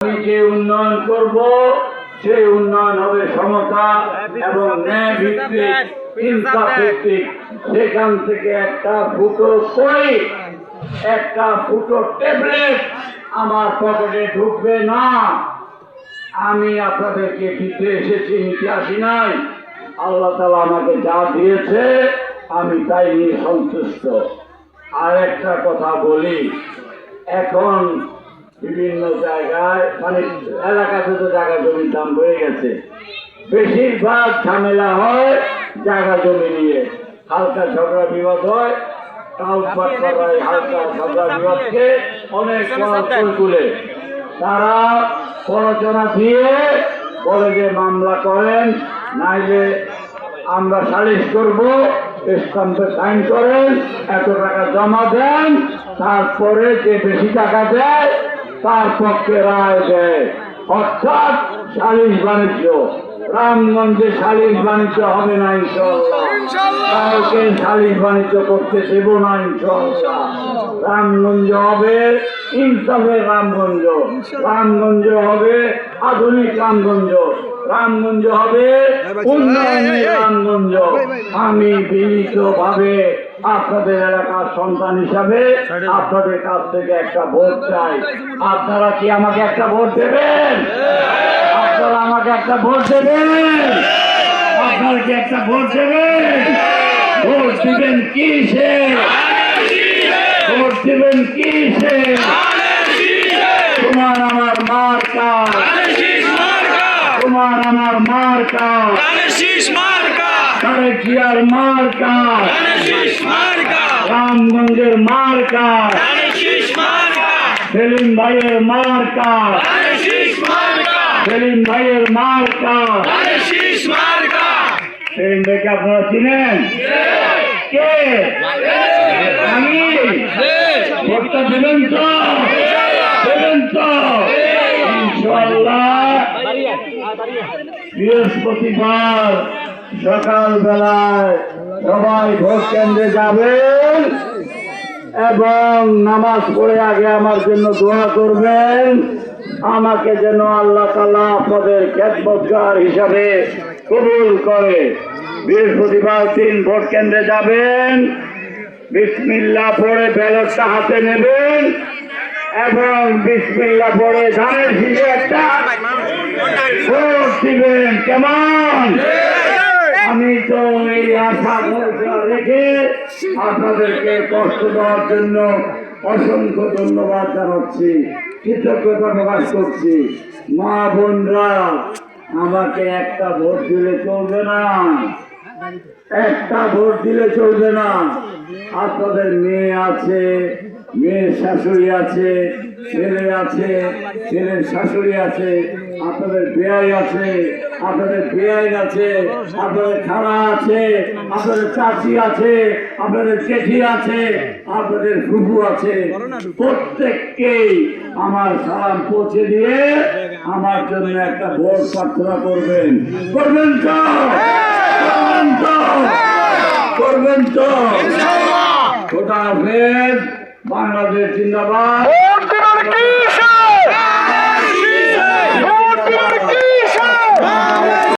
আমি যে উন্নয়ন করব, সেই উন্নয়ন হবে সমতা এবং ন্যায় ভিত্তিক ইনসাফ ভিত্তিক সেখান থেকে একটা ফুটো করি একটা ফুটো ট্যাবলেট আমার পকেটে ঢুকবে না। আমি আপনাদেরকে দিতে এসেছি নিতে আসি নাই। আল্লাহ তালা আমাকে যা দিয়েছে, আমি তাই নিয়ে সন্তুষ্ট। আর একটা কথা বলি, এখন বিভিন্ন জায়গায় মানে এলাকাতে তো জায়গা জমির দাম বেড়ে গেছে। বেশিরভাগ ঝামেলা হয় জায়গা জমি নিয়ে। হালকা ঝগড়া বিবাদ হয় হালকা ঝগড়া বিবাদকে অনেক তুলে। তারা প্ররোচনা দিয়ে বলে যে মামলা করেন, নাইলে আমরা সালিশ করব স্টাম্পে সাইন করেন, এত টাকা জমা দেন, তারপরে যে বেশি টাকা দেয় তার পক্ষে রায় দেয়। অর্থাৎ সালিশ বাণিজ্য। রামগঞ্জে সালিশ বাণিজ্য হবে না ইনশাল্লাহ। কাউকে সালিশ বাণিজ্য করতে দেব না ইনশাল্লাহ। রামগঞ্জ হবে ইনসাফের রামগঞ্জ। রামগঞ্জ হবে আধুনিক রামগঞ্জ। রামগঞ্জ হবে উন্নয়নের রামগঞ্জ। আমি বিনীত ভাবে আপনাদের এলাকার সন্তান হিসাবে আপনাদের কাছ থেকে একটা ভোট চাই। আপনারা কি আমাকে একটা ভোট দেবেন? আপনারা আমাকে একটা ভোট দেবেন? আপনারা কি একটা ভোট দেবেন? ভোট দিবেন কি সে ভোট দিবেন কি সে তোমার আমার মার্কা তোমার আমার মার্কা তারে জিয়ার মার্কা। রামগঞ্জের মার্কা। সেলিম ভাইয়ের মার্কা। সেলিম ভাইয়ের মার্কা। সেলিম ভাইকে আপনারা চিনেন? কে? আমি। ভোটটা দেবেন তো? দেবেন তো? ইনশাল্লাহ বৃহস্পতিবার। সকাল বেলায় সবাই ভোট কেন্দ্রে যাবেন এবং নামাজ পড়ে আগে আমার জন্য দোয়া করবেন। আমাকে যেন আল্লাহ তালা আপনাদের খেদমতগার হিসাবে কবুল করে। বৃহস্পতিবার তিন ভোট কেন্দ্রে যাবেন। বিসমিল্লা পড়ে ব্যালটটা হাতে নেবেন এবং বিসমিল্লা পড়ে ধানের শীষে একটা ভোট দিবেন। কেমন? আমি তো এই আশা ভরসা রেখে আপনাদেরকে কষ্ট দেওয়ার জন্য অসংখ্য ধন্যবাদ জানাচ্ছি, কৃতজ্ঞতা প্রকাশ করছি। মা বোনরা, আমাকে একটা ভোট দিলে চলবে না। একটা ভোট দিলে চলবে না। আপনাদের মেয়ে আছে মেয়ের শাশুড়ি আছে ছেলে আছে ছেলের শাশুড়ি আছে আপনাদের বেয়াই আছে আপনাদের বেআইন আছে আপনাদের খালা আছে আপনাদের চাচি আছে আপনাদের জেঠি আছে আপনাদের ফুফু আছে। প্রত্যেককেই আমার সালাম পৌঁছে দিয়ে আমার জন্য একটা ভোট প্রার্থনা করবেন। করবেন তো? করবেন তো? করবেন তো? খোদা হাফেজ। বাংলাদেশ জিন্দাবাদ।